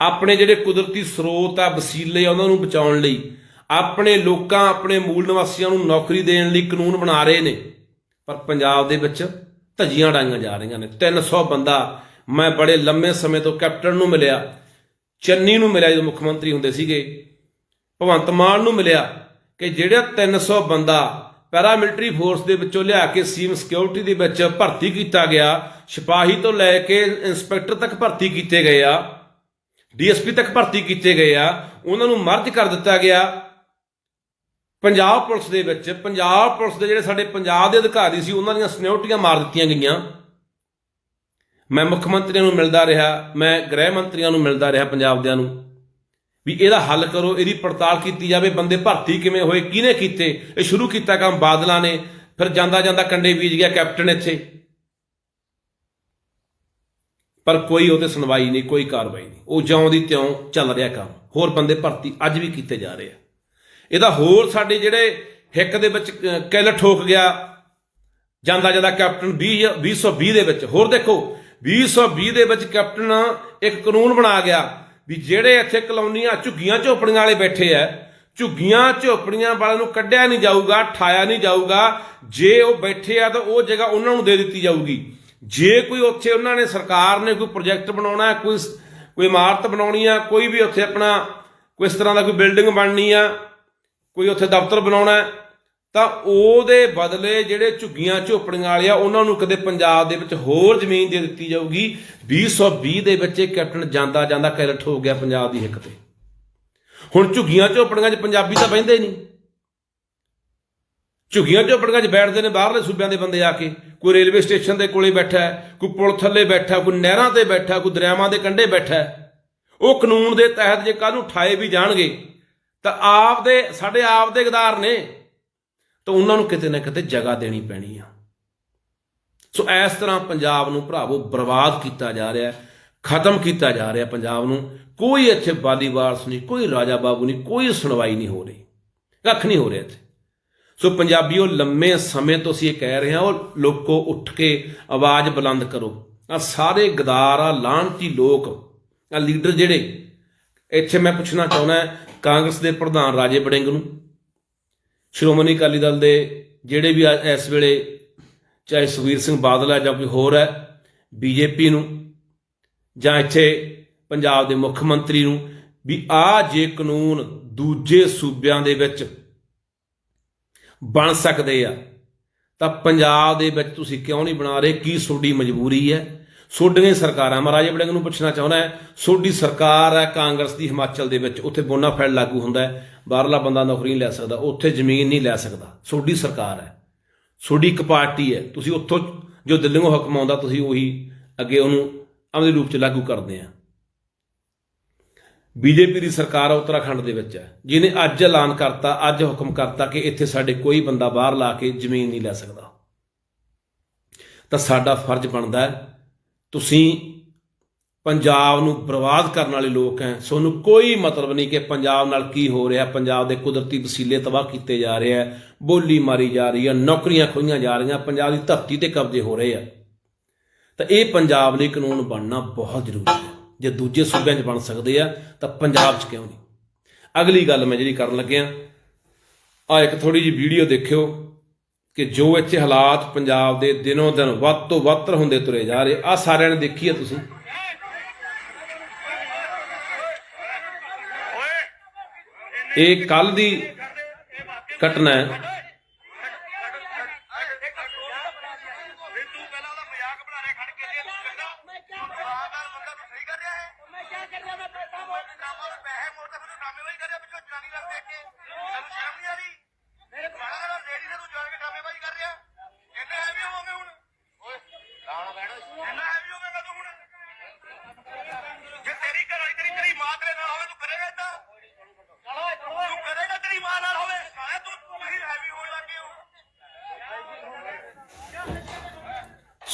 ਆਪਣੇ ਜਿਹੜੇ ਕੁਦਰਤੀ ਸਰੋਤ ਆ, ਵਸੀਲੇ ਆ, ਉਹਨਾਂ ਨੂੰ ਬਚਾਉਣ ਲਈ, ਆਪਣੇ ਲੋਕਾਂ, ਆਪਣੇ ਮੂਲ ਨਿਵਾਸੀਆਂ ਨੂੰ ਨੌਕਰੀ ਦੇਣ ਲਈ ਕਾਨੂੰਨ ਬਣਾ ਰਹੇ ਨੇ। ਪਰ ਪੰਜਾਬ ਦੇ ਵਿੱਚ ਧੱਜੀਆਂ ਡਾਈਆਂ ਜਾ ਰਹੀਆਂ ਨੇ। 300 ਬੰਦਾ, ਮੈਂ ਬੜੇ ਲੰਮੇ ਸਮੇਂ ਤੋਂ ਕੈਪਟਨ ਨੂੰ ਮਿਲਿਆ, ਚੰਨੀ ਨੂੰ ਮਿਲਿਆ, ਜਦੋਂ ਮੁੱਖ ਮੰਤਰੀ ਹੁੰਦੇ ਸੀਗੇ। ਭਗਵੰਤ ਮਾਨ ਨੂੰ ਮਿਲਿਆ ਕਿ ਜਿਹੜਾ 300 ਬੰਦਾ ਪੈਰਾਮਿਲਟਰੀ ਫੋਰਸ ਦੇ ਵਿੱਚੋਂ ਲਿਆ ਕੇ ਸੀਮ ਸਿਕਿਉਰਿਟੀ ਦੇ ਵਿੱਚ ਭਰਤੀ ਕੀਤਾ ਗਿਆ। ਸਿਪਾਹੀ ਤੋਂ ਲੈ ਕੇ ਇੰਸਪੈਕਟਰ ਤੱਕ ਭਰਤੀ ਕੀਤੇ ਗਏ ਆ। ਡੀਐਸਪੀ ਤੱਕ ਭਰਤੀ ਕੀਤੇ ਗਏ ਆ। ਉਹਨਾਂ ਨੂੰ ਮਰਜ ਕਰ ਦਿੱਤਾ ਗਿਆ। ਪੰਜਾਬ ਪੁਲਿਸ ਦੇ ਵਿੱਚ, ਪੰਜਾਬ ਪੁਲਿਸ ਦੇ ਜਿਹੜੇ ਸਾਡੇ ਪੰਜਾਬ ਦੇ ਅਧਿਕਾਰੀ ਸੀ, ਉਹਨਾਂ ਦੀਆਂ ਸਨਿਉਟੀਆਂ ਮਾਰ ਦਿੱਤੀਆਂ ਗਈਆਂ। ਮੈਂ ਮੁੱਖ ਮੰਤਰੀਆਂ ਨੂੰ ਮਿਲਦਾ ਰਿਹਾ, ਮੈਂ ਗ੍ਰਹਿ ਮੰਤਰੀਆਂ ਨੂੰ ਮਿਲਦਾ ਰਿਹਾ ਪੰਜਾਬ ਦਿਆਂ ਨੂੰ। ਵੀ ਇਹਦਾ ਹੱਲ ਕਰੋ ਇਹਦੀ ਪੜਤਾਲ ਕੀਤੀ ਜਾਵੇ ਬੰਦੇ ਭਰਤੀ ਕਿਵੇਂ ਹੋਏ ਕਿਹਨੇ ਕੀਤੇ? ਇਹ ਸ਼ੁਰੂ ਕੀਤਾ ਕੰਮ ਬਾਦਲਾਂ ਨੇ ਫਿਰ ਜਾਂਦਾ ਜਾਂਦਾ ਕੰਡੇ ਬੀਜ ਗਿਆ ਕੈਪਟਨ ਇੱਥੇ। ਪਰ ਕੋਈ ਉਹਤੇ ਸੁਣਵਾਈ ਨਹੀਂ ਕੋਈ ਕਾਰਵਾਈ ਨਹੀਂ। ਉਹ ਜਿਉਂ ਦੀ ਤਿਉਂ ਚੱਲ ਰਿਹਾ ਕੰਮ। ਹੋਰ ਬੰਦੇ ਭਰਤੀ ਅੱਜ ਵੀ ਕੀਤੇ ਜਾ ਰਹੇ ਆ। ਇਹਦਾ ਹੋਰ ਸਾਡੇ ਜਿਹੜੇ ਹਿੱਕ ਦੇ ਵਿੱਚ ਅਹ, ਕਿੱਲ ਠੋਕ ਗਿਆ ਜਾਂਦਾ ਜਾਂਦਾ ਕੈਪਟਨ 20 2020 ਦੇ ਵਿੱਚ। ਹੋਰ ਦੇਖੋ 2020 ਦੇ ਵਿੱਚ ਕੈਪਟਨ ਇੱਕ ਕਾਨੂੰਨ ਬਣਾ ਗਿਆ। ਵੀ ਜਿਹੜੇ ਇੱਥੇ ਕਲੋਨੀਆਂ ਝੁੱਗੀਆਂ ਝੋਪੜੀਆਂ ਵਾਲੇ ਬੈਠੇ ਆ ਝੁੱਗੀਆਂ ਝੋਪੜੀਆਂ ਵਾਲਿਆਂ ਨੂੰ ਕੱਢਿਆ ਨਹੀਂ ਜਾਊਗਾ ਠਾਇਆ ਨਹੀਂ ਜਾਊਗਾ ਜੇ ਉਹ ਬੈਠੇ ਆ ਤਾਂ ਉਹ ਜਗ੍ਹਾ ਉਹਨਾਂ ਨੂੰ ਦੇ ਦਿੱਤੀ ਜਾਊਗੀ। ਜੇ ਕੋਈ ਉੱਥੇ ਉਹਨਾਂ ਨੇ ਸਰਕਾਰ ਨੇ ਕੋਈ ਪ੍ਰੋਜੈਕਟ ਬਣਾਉਣਾ ਹੈ, ਕੋਈ ਕੋਈ ਇਮਾਰਤ ਬਣਾਉਣੀ ਆ ਕੋਈ ਵੀ ਉੱਥੇ ਆਪਣਾ ਕੋਈ ਇਸ ਤਰ੍ਹਾਂ ਦਾ ਕੋਈ ਬਿਲਡਿੰਗ ਬਣਨੀ ਆ ਕੋਈ ਉੱਥੇ ਦਫ਼ਤਰ ਬਣਾਉਣਾ ਹੈ, ਤਾਂ ਉਹਦੇ ਬਦਲੇ ਜਿਹੜੇ ਝੁੱਗੀਆਂ ਝੋਪੜੀਆਂ ਵਾਲੇ ਆ, ਉਹਨਾਂ ਨੂੰ ਕਦੇ ਪੰਜਾਬ ਦੇ ਵਿੱਚ ਹੋਰ ਜ਼ਮੀਨ ਦੇ ਦਿੱਤੀ ਜਾਊਗੀ। 2020 ਦੇ ਵਿੱਚ ਇਹ ਕੈਪਟਨ ਜਾਂਦਾ ਜਾਂਦਾ ਕੈਲਟ ਹੋ ਗਿਆ ਪੰਜਾਬ ਦੀ ਹਿੱਕ ਤੇ। ਹੁਣ ਝੁੱਗੀਆਂ ਝੋਪੜੀਆਂ 'ਚ ਪੰਜਾਬੀ ਤਾਂ ਬਹਿੰਦੇ ਨਹੀਂ। ਝੁੱਗੀਆਂ ਝੋਪੜੀਆਂ 'ਚ ਬੈਠਦੇ ਨੇ ਬਾਹਰਲੇ ਸੂਬਿਆਂ ਦੇ ਬੰਦੇ ਆ ਕੇ। ਕੋਈ ਰੇਲਵੇ ਸਟੇਸ਼ਨ ਦੇ ਕੋਲੇ ਬੈਠਾ ਹੈ, ਕੋਈ ਪੁਲ ਥੱਲੇ ਬੈਠਾ, ਕੋਈ ਨਹਿਰਾਂ ਤੇ ਬੈਠਾ, ਕੋਈ ਦਰਿਆਵਾਂ ਦੇ ਕੰਢੇ ਬੈਠਾ ਉਹ ਕਾਨੂੰਨ ਦੇ ਤਹਿਤ ਜੇ ਕੱਲ ਨੂੰ ਠਾਏ ਵੀ ਜਾਣਗੇ, ਤਾਂ ਆਪ ਦੇ ਸਾਡੇ ਆਪ ਦੇ ਗਦਾਰ ਨੇ। ਤਾਂ ਉਹਨਾਂ ਨੂੰ ਕਿਤੇ ਨਾ ਕਿਤੇ ਜਗ੍ਹਾ ਦੇਣੀ ਪੈਣੀ ਆ। ਸੋ ਇਸ ਤਰ੍ਹਾਂ ਪੰਜਾਬ ਨੂੰ ਭਰਾਵੋ ਬਰਬਾਦ ਕੀਤਾ ਜਾ ਰਿਹਾ ਹੈ, ਖਤਮ ਕੀਤਾ ਜਾ ਰਿਹਾ ਪੰਜਾਬ ਨੂੰ। ਕੋਈ ਇੱਥੇ ਬਾਲੀਵਾਰਸ ਨਹੀਂ, ਕੋਈ ਰਾਜਾ ਬਾਬੂ ਨਹੀਂ, ਕੋਈ ਸੁਣਵਾਈ ਨਹੀਂ ਹੋ ਰਹੀ। ਕੱਖ ਨਹੀਂ ਹੋ ਰਿਹਾ ਇੱਥੇ। ਸੋ ਪੰਜਾਬੀਓ, ਲੰਮੇ ਸਮੇਂ ਤੋਂ ਅਸੀਂ ਇਹ ਕਹਿ ਰਹੇ ਹਾਂ, ਉਹ ਲੋਕੋ ਉੱਠ ਕੇ ਆਵਾਜ਼ ਬੁਲੰਦ ਕਰੋ। ਆ ਸਾਰੇ ਗਦਾਰ ਆ ਲਾਹਨਤੀ ਲੋਕ ਆ ਲੀਡਰ ਜਿਹੜੇ, ਇੱਥੇ ਮੈਂ ਪੁੱਛਣਾ ਚਾਹੁੰਦਾ ਕਾਂਗਰਸ ਦੇ ਪ੍ਰਧਾਨ ਰਾਜੇ ਬੜਿੰਗ ਨੂੰ ਸ਼੍ਰੋਮਣੀ ਅਕਾਲੀ ਦਲ ਦੇ ਜਿਹੜੇ ਵੀ ਇਸ ਵੇਲੇ, ਚਾਹੇ ਸੁਖਵੀਰ ਸਿੰਘ ਬਾਦਲ ਹੈ ਜਾਂ ਕੋਈ ਹੋਰ ਹੈ ਬੀਜੇਪੀ ਨੂੰ ਜਾਂ ਇੱਥੇ ਪੰਜਾਬ ਦੇ ਮੁੱਖ ਮੰਤਰੀ ਨੂੰ, ਵੀ ਆ ਜੇ ਕਾਨੂੰਨ ਦੂਜੇ ਸੂਬਿਆਂ ਦੇ ਵਿੱਚ ਬਣ ਸਕਦੇ ਆ, ਤਾਂ ਪੰਜਾਬ ਦੇ ਵਿੱਚ ਤੁਸੀਂ ਕਿਉਂ ਨਹੀਂ ਬਣਾ ਰਹੇ? ਕੀ ਤੁਹਾਡੀ ਮਜਬੂਰੀ ਹੈ? ਸੋਡੀਆਂ ਸਰਕਾਰਾਂ ਮੈਂ ਰਾਜੇ ਵੜਿੰਗ ਨੂੰ ਪੁੱਛਣਾ ਚਾਹੁੰਦਾ ਹੈ ਸੋਡੀ ਸਰਕਾਰ ਹੈ, ਕਾਂਗਰਸ ਦੀ ਹਿਮਾਚਲ ਦੇ ਵਿੱਚ, ਉੱਥੇ ਬੋਨਾਫਾਈਡ ਲਾਗੂ ਹੁੰਦਾ ਹੈ, ਬਾਹਰਲਾ ਬੰਦਾ ਨੌਕਰੀ ਨਹੀਂ ਲੈ ਸਕਦਾ, ਉੱਥੇ ਜ਼ਮੀਨ ਨਹੀਂ ਲੈ ਸਕਦਾ ਸੋਡੀ ਸਰਕਾਰ ਹੈ। ਸੋਡੀ ਇੱਕ ਪਾਰਟੀ ਹੈ, ਤੁਸੀਂ ਉੱਥੋਂ ਜੋ ਦਿੱਲੀੋਂ ਹੁਕਮ ਆਉਂਦਾ, ਤੁਸੀਂ ਉਹੀ ਅੱਗੇ ਉਹਨੂੰ ਆਪਣੇ ਰੂਪ ਚ ਲਾਗੂ ਕਰਦੇ ਆ। ਬੀਜੇਪੀ ਦੀ ਸਰਕਾਰ ਉੱਤਰਾਖੰਡ ਦੇ ਵਿੱਚ ਹੈ, ਜਿਹਨੇ ਅੱਜ ਐਲਾਨ ਕਰਤਾ, ਅੱਜ ਹੁਕਮ ਕਰਤਾ ਕਿ ਇੱਥੇ ਸਾਡੇ ਕੋਈ ਬੰਦਾ ਬਾਹਰ ਲਾ ਕੇ ਜ਼ਮੀਨ ਨਹੀਂ ਲੈ ਸਕਦਾ। ਤਾਂ ਸਾਡਾ ਫਰਜ਼ ਬਣਦਾ ਹੈ ਤੁਸੀਂ ਪੰਜਾਬ ਨੂੰ ਬਰਬਾਦ ਕਰਨ ਵਾਲੇ ਲੋਕ ਹੈ, ਤੁਹਾਨੂੰ ਕੋਈ ਮਤਲਬ ਨਹੀਂ ਕਿ ਪੰਜਾਬ ਨਾਲ ਕੀ ਹੋ ਰਿਹਾ, ਪੰਜਾਬ ਦੇ ਕੁਦਰਤੀ ਵਸੀਲੇ ਤਬਾਹ ਕੀਤੇ ਜਾ ਰਹੇ ਆ, ਬੋਲੀ ਮਾਰੀ ਜਾ ਰਹੀ ਹੈ ਨੌਕਰੀਆਂ ਖੋਈਆਂ ਜਾ ਰਹੀਆਂ, ਪੰਜਾਬ ਦੀ ਧਰਤੀ ਤੇ ਕਬਜ਼ੇ ਹੋ ਰਹੇ ਆ। ਤਾਂ ਇਹ ਪੰਜਾਬ ਲਈ ਕਾਨੂੰਨ ਬਣਨਾ ਬਹੁਤ ਜ਼ਰੂਰੀ ਹੈ। ਜੇ ਦੂਜੇ ਸੂਬਿਆਂ 'ਚ ਬਣ ਸਕਦੇ ਆ, ਤਾਂ ਪੰਜਾਬ 'ਚ ਕਿਉਂ ਨਹੀਂ? ਅਗਲੀ ਗੱਲ ਮੈਂ ਜਿਹੜੀ ਕਰਨ ਲੱਗਿਆ ਆ ਇੱਕ ਥੋੜੀ ਜਿਹੀ ਵੀਡੀਓ ਦੇਖਿਓ। ਕਿ ਜੋ ਇੱਥੇ ਹਾਲਾਤ ਪੰਜਾਬ ਦੇ ਦਿਨੋਂ ਦਿਨ ਵੱਧ ਤੋਂ ਵੱਧਰ ਹੁੰਦੇ ਤੁਰੇ ਜਾ ਰਹੇ ਆ ਸਾਰਿਆਂ ਨੇ ਦੇਖੀ ਆ ਤੁਸੀਂ। ਇਹ ਕੱਲ ਦੀ ਘਟਨਾ ਹੈ।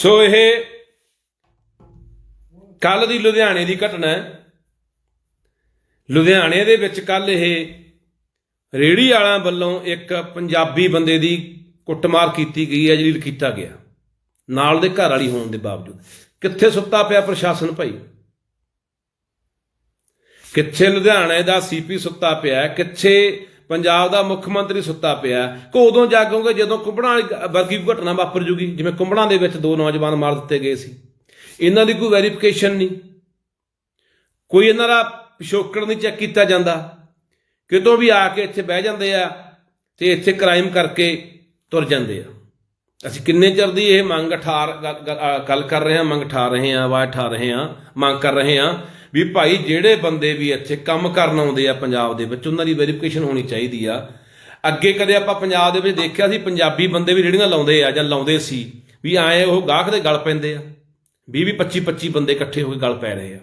ਸੋ ਇਹ ਕੱਲ ਦੀ ਲੁਧਿਆਣੇ ਦੀ ਘਟਨਾ ਹੈ। ਲੁਧਿਆਣੇ ਦੇ ਵਿੱਚ ਕੱਲ ਇਹ ਰੇੜੀ ਵਾਲਿਆਂ ਵੱਲੋਂ ਇੱਕ ਪੰਜਾਬੀ ਬੰਦੇ ਦੀ ਕੁੱਟਮਾਰ ਕੀਤੀ ਗਈ ਹੈ, ਜਿਹੜੀ ਕੀਤਾ ਗਿਆ। ਨਾਲ ਦੇ ਘਰ ਵਾਲੀ ਹੋਣ ਦੇ ਬਾਵਜੂਦ। ਕਿੱਥੇ ਸੁੱਤਾ ਪਿਆ ਪ੍ਰਸ਼ਾਸਨ ਭਾਈ? ਕਿੱਥੇ ਲੁਧਿਆਣੇ ਦਾ ਸੀਪੀ ਸੁੱਤਾ ਪਿਆ ਕਿੱਥੇ ਪੰਜਾਬ ਦਾ ਮੁੱਖ ਮੰਤਰੀ ਸੁੱਤਾ ਪਿਆ। ਕਿ ਉਦੋਂ ਜਾਗੋਗੇ ਜਦੋਂ ਕੁੰਭਣਾ ਵਾਲੀ ਵਰਗੀ ਘਟਨਾ ਵਾਪਰ ਜੂਗੀ, ਜਿਵੇਂ ਕੁੰਬੜਾਂ ਦੇ ਵਿੱਚ ਦੋ ਨੌਜਵਾਨ ਮਾਰ ਦਿੱਤੇ ਗਏ ਸੀ। ਇਹਨਾਂ ਦੀ ਕੋਈ ਵੈਰੀਫਿਕੇਸ਼ਨ ਨਹੀਂ। ਕੋਈ ਇਹਨਾਂ ਦਾ ਪਿਛੋਕੜ ਨਹੀਂ ਚੈੱਕ ਕੀਤਾ ਜਾਂਦਾ। ਕਿਤੋਂ ਵੀ ਆ ਕੇ ਇੱਥੇ ਬਹਿ ਜਾਂਦੇ ਆ ਤੇ ਇੱਥੇ ਕ੍ਰਾਈਮ ਕਰਕੇ ਤੁਰ ਜਾਂਦੇ ਆ। ਅਸੀਂ ਕਿੰਨੇ ਚਿਰ ਦੀ ਇਹ ਮੰਗ ਠਾਰ ਗੱਲ- ਗੱਲ ਕਰ ਰਹੇ ਹਾਂ, ਮੰਗ ਠਾ ਰਹੇ ਹਾਂ, ਆਵਾਜ਼ ਠਾ ਰਹੇ ਹਾਂ, ਮੰਗ ਕਰ ਰਹੇ ਹਾਂ। ਵੀ ਭਾਈ ਜਿਹੜੇ ਬੰਦੇ ਵੀ ਇੱਥੇ ਕੰਮ ਕਰਨ ਆਉਂਦੇ ਆ ਪੰਜਾਬ ਦੇ ਵਿੱਚ, ਉਹਨਾਂ ਦੀ ਵੈਰੀਫਿਕੇਸ਼ਨ ਹੋਣੀ ਚਾਹੀਦੀ ਆ। ਅੱਗੇ ਕਦੇ ਆਪਾਂ ਪੰਜਾਬ ਦੇ ਵਿੱਚ ਦੇਖਿਆ ਸੀ, ਪੰਜਾਬੀ ਬੰਦੇ ਵੀ ਰੇੜੀਆਂ ਲਾਉਂਦੇ ਆ ਜਾਂ ਲਾਉਂਦੇ ਸੀ, ਵੀ ਆਏ ਉਹ ਗਾਹਕ ਦੇ ਗਲ ਪੈਂਦੇ ਆ। 20 20 25 25 ਬੰਦੇ ਇਕੱਠੇ ਹੋ ਕੇ ਗਲ ਪੈ ਰਹੇ ਆ।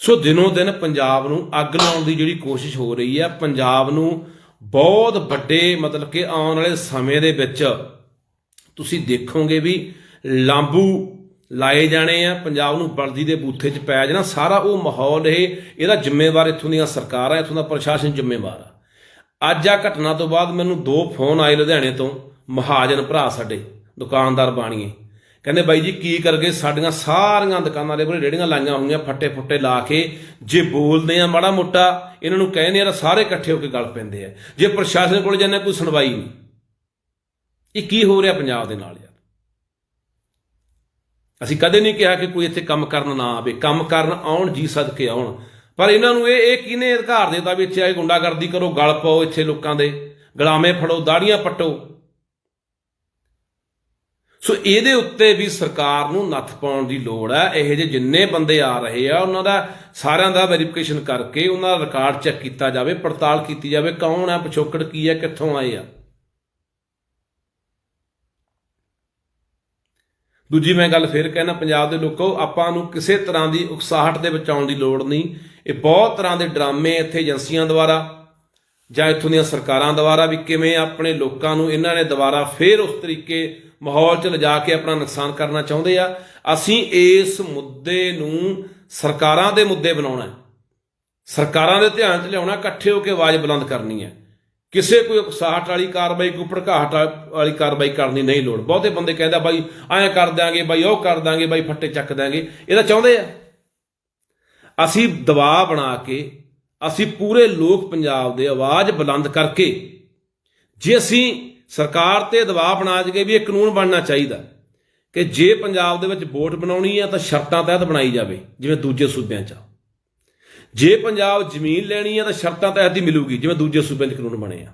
ਸੋ ਦਿਨੋਂ ਦਿਨ ਪੰਜਾਬ ਨੂੰ ਅੱਗ ਲਾਉਣ ਦੀ ਜਿਹੜੀ ਕੋਸ਼ਿਸ਼ ਹੋ ਰਹੀ ਹੈ ਪੰਜਾਬ ਨੂੰ ਬਹੁਤ ਵੱਡੇ ਮਤਲਬ ਕਿ ਆਉਣ ਵਾਲੇ ਸਮੇਂ ਦੇ ਵਿੱਚ ਤੁਸੀਂ ਦੇਖੋਗੇ ਵੀ ਲਾਂਬੂ ਲਾਏ ਜਾਣੇ ਆ, ਪੰਜਾਬ ਨੂੰ ਬਲਦੀ ਦੇ ਬੂਥੇ 'ਚ ਪੈ ਜਾਣਾ, ਸਾਰਾ ਉਹ ਮਾਹੌਲ ਇਹ, ਇਹਦਾ ਜ਼ਿੰਮੇਵਾਰ ਇੱਥੋਂ ਦੀਆਂ ਸਰਕਾਰਾਂ, ਇੱਥੋਂ ਦਾ ਪ੍ਰਸ਼ਾਸਨ ਜ਼ਿੰਮੇਵਾਰ ਆ। ਅੱਜ ਆ ਘਟਨਾ ਤੋਂ ਬਾਅਦ ਮੈਨੂੰ ਦੋ ਫੋਨ ਆਏ ਲੁਧਿਆਣੇ ਤੋਂ, ਮਹਾਜਨ ਭਰਾ ਸਾਡੇ, ਦੁਕਾਨਦਾਰ ਬਾਣੀਏ। ਕਹਿੰਦੇ, ਬਾਈ ਜੀ, ਕੀ ਕਰਗੇ? ਸਾਡੀਆਂ ਸਾਰੀਆਂ ਦੁਕਾਨਾਂ ਦੇ ਕੋਲ ਰੇੜੀਆਂ ਲਾਈਆਂ ਹੋਈਆਂ ਫੱਟੇ ਫੁੱਟੇ ਲਾ ਕੇ, ਜੇ ਬੋਲਦੇ ਆ ਮਾੜਾ ਮੋਟਾ, ਇਹਨਾਂ ਨੂੰ ਕਹਿੰਦੇ ਆ ਸਾਰੇ ਇਕੱਠੇ ਹੋ ਕੇ ਗੱਲ ਪੈਂਦੇ ਆ। ਜੇ ਪ੍ਰਸ਼ਾਸਨ ਕੋਲ ਜਾਂਦੇ ਕੋਈ ਸੁਣਵਾਈ ਨਹੀਂ। ਇਹ ਕੀ ਹੋ ਰਿਹਾ ਪੰਜਾਬ ਦੇ ਨਾਲ ਯਾਰ? ਅਸੀਂ ਕਦੇ ਨਹੀਂ ਕਿਹਾ ਕਿ ਕੋਈ ਇੱਥੇ ਕੰਮ ਕਰਨ ਨਾ ਆਵੇ, ਕੰਮ ਕਰਨ ਆਉਣ, ਜੀ ਸਦਕੇ ਆਉਣ। ਪਰ ਇਹਨਾਂ ਨੂੰ ਇਹ ਇਹ ਕਿਹਨੇ ਅਧਿਕਾਰ ਦਿੱਤਾ ਵੀ ਇੱਥੇ ਆਏ ਗੁੰਡਾਗਰਦੀ ਕਰੋ, ਗਲ ਪਾਓ ਇੱਥੇ ਲੋਕਾਂ ਦੇ, ਗਲਾਮੇ ਫੜੋ, ਦਾੜੀਆਂ ਪੱਟੋ। ਸੋ ਇਹਦੇ ਉੱਤੇ ਵੀ ਸਰਕਾਰ ਨੂੰ ਨੱਥ ਪਾਉਣ ਦੀ ਲੋੜ ਹੈ। ਇਹੋ ਜਿਹੇ ਜਿੰਨੇ ਬੰਦੇ ਆ ਰਹੇ ਆ, ਉਹਨਾਂ ਦਾ ਸਾਰਿਆਂ ਦਾ ਵੈਰੀਫਿਕੇਸ਼ਨ ਕਰਕੇ ਉਹਨਾਂ ਦਾ ਰਿਕਾਰਡ ਚੈੱਕ ਕੀਤਾ ਜਾਵੇ, ਪੜਤਾਲ ਕੀਤੀ ਜਾਵੇ, ਕੌਣ ਹੈ ਪਿਛੋਕੜ ਕੀ ਹੈ, ਕਿੱਥੋਂ ਆਏ ਆ। ਦੂਜੀ ਮੈਂ ਗੱਲ ਫਿਰ ਕਹਿਣਾ, ਪੰਜਾਬ ਦੇ ਲੋਕੋ, ਆਪਾਂ ਨੂੰ ਕਿਸੇ ਤਰ੍ਹਾਂ ਦੀ ਉਕਸਾਹਟ ਦੇ ਵਿੱਚ ਆਉਣ ਦੀ ਲੋੜ ਨਹੀਂ। ਇਹ ਬਹੁਤ ਤਰ੍ਹਾਂ ਦੇ ਡਰਾਮੇ ਇੱਥੇ ਏਜੰਸੀਆਂ ਦੁਆਰਾ ਜਾਂ ਇੱਥੋਂ ਦੀਆਂ ਸਰਕਾਰਾਂ ਦੁਆਰਾ ਵੀ ਕਿਵੇਂ ਆਪਣੇ ਲੋਕਾਂ ਨੂੰ ਇਹਨਾਂ ਨੇ ਦੁਬਾਰਾ ਫੇਰ ਉਸ ਤਰੀਕੇ ਮਾਹੌਲ 'ਚ ਲਿਜਾ ਕੇ ਆਪਣਾ ਨੁਕਸਾਨ ਕਰਨਾ ਚਾਹੁੰਦੇ ਆ। ਅਸੀਂ ਇਸ ਮੁੱਦੇ ਨੂੰ ਸਰਕਾਰਾਂ ਦੇ ਮੁੱਦੇ ਬਣਾਉਣਾ ਸਰਕਾਰਾਂ ਦੇ ਧਿਆਨ 'ਚ ਲਿਆਉਣਾ, ਇਕੱਠੇ ਹੋ ਕੇ ਆਵਾਜ਼ ਬੁਲੰਦ ਕਰਨੀ ਹੈ। ਕਿਸੇ ਕੋਈ ਉਕਸਾਹਟ ਵਾਲੀ ਕਾਰਵਾਈ, ਕੋਈ ਭੜਕਾਹਟ ਵਾਲੀ ਕਾਰਵਾਈ ਕਰਨੀ ਨਹੀਂ ਲੋੜ। ਬਹੁਤੇ ਬੰਦੇ ਕਹਿੰਦਾ, ਬਾਈ, ਐਂ ਕਰ ਦਿਆਂਗੇ, ਬਾਈ, ਉਹ ਕਰ ਦਾਂਗੇ ਬਾਈ, ਫੱਟੇ ਚੱਕ ਦਾਂਗੇ ਇਹ ਤਾਂ ਚਾਹੁੰਦੇ ਆ। ਅਸੀਂ ਦਬਾਅ ਬਣਾ ਕੇ, ਅਸੀਂ ਪੂਰੇ ਲੋਕ ਪੰਜਾਬ ਦੇ ਆਵਾਜ਼ ਬੁਲੰਦ ਕਰਕੇ, ਜੇ ਅਸੀਂ ਸਰਕਾਰ ਤੇ ਦਬਾਅ ਬਣਾ ਜਗੇ ਵੀ ਇਹ ਕਾਨੂੰਨ ਬਣਨਾ ਚਾਹੀਦਾ, ਕਿ ਜੇ ਪੰਜਾਬ ਦੇ ਵਿੱਚ ਵੋਟ ਬਣਾਉਣੀ ਹੈ ਤਾਂ ਸ਼ਰਤਾਂ ਤਹਿਤ ਬਣਾਈ ਜਾਵੇ, ਜਿਵੇਂ ਦੂਜੇ ਸੂਬਿਆਂ 'ਚ। ਜੇ ਪੰਜਾਬ ਜ਼ਮੀਨ ਲੈਣੀ ਆ ਤਾਂ ਸ਼ਰਤਾਂ ਤਹਿਤ ਹੀ ਮਿਲੂਗੀ, ਜਿਵੇਂ ਦੂਜੇ ਸੂਬਿਆਂ 'ਚ ਕਾਨੂੰਨ ਬਣੇ ਆ।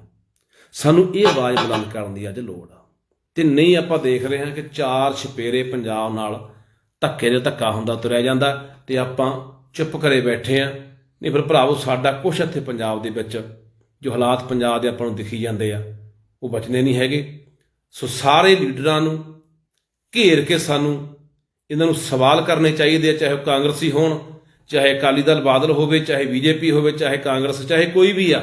ਸਾਨੂੰ ਇਹ ਆਵਾਜ਼ ਬੁਲੰਦ ਕਰਨ ਦੀ ਅੱਜ ਲੋੜ ਆ। ਤੇ ਨਹੀਂ ਆਪਾਂ ਦੇਖ ਰਹੇ ਹਾਂ ਕਿ ਚਾਰ ਛਪੇਰੇ ਪੰਜਾਬ ਨਾਲ ਧੱਕੇ ਦੇ ਧੱਕਾ ਹੁੰਦਾ, ਤੁਰਿਆ ਜਾਂਦਾ, ਤੇ ਆਪਾਂ ਚੁੱਪ ਕਰੇ ਬੈਠੇ ਆ ਨਹੀਂ ਫਿਰ ਭਰਾਵੋ, ਸਾਡਾ ਕੁਛ ਇੱਥੇ ਪੰਜਾਬ ਦੇ ਵਿੱਚ ਜੋ ਹਾਲਾਤ ਪੰਜਾਬ ਦੇ ਆਪਾਂ ਨੂੰ ਦਿਖੀ ਜਾਂਦੇ ਆ, ਉਹ ਬਚਨੇ ਨਹੀਂ ਹੈਗੇ। ਸੋ ਸਾਰੇ ਲੀਡਰਾਂ ਨੂੰ ਘੇਰ ਕੇ ਸਾਨੂੰ ਇਹਨਾਂ ਨੂੰ ਸਵਾਲ ਕਰਨੇ ਚਾਹੀਦੇ ਆ, ਚਾਹੇ ਉਹ ਕਾਂਗਰਸੀ ਹੋਣ ਚਾਹੇ ਅਕਾਲੀ ਦਲ ਬਾਦਲ ਹੋਵੇ, ਚਾਹੇ ਬੀਜੇਪੀ ਹੋਵੇ, ਚਾਹੇ ਕਾਂਗਰਸ, ਚਾਹੇ ਕੋਈ ਵੀ ਆ,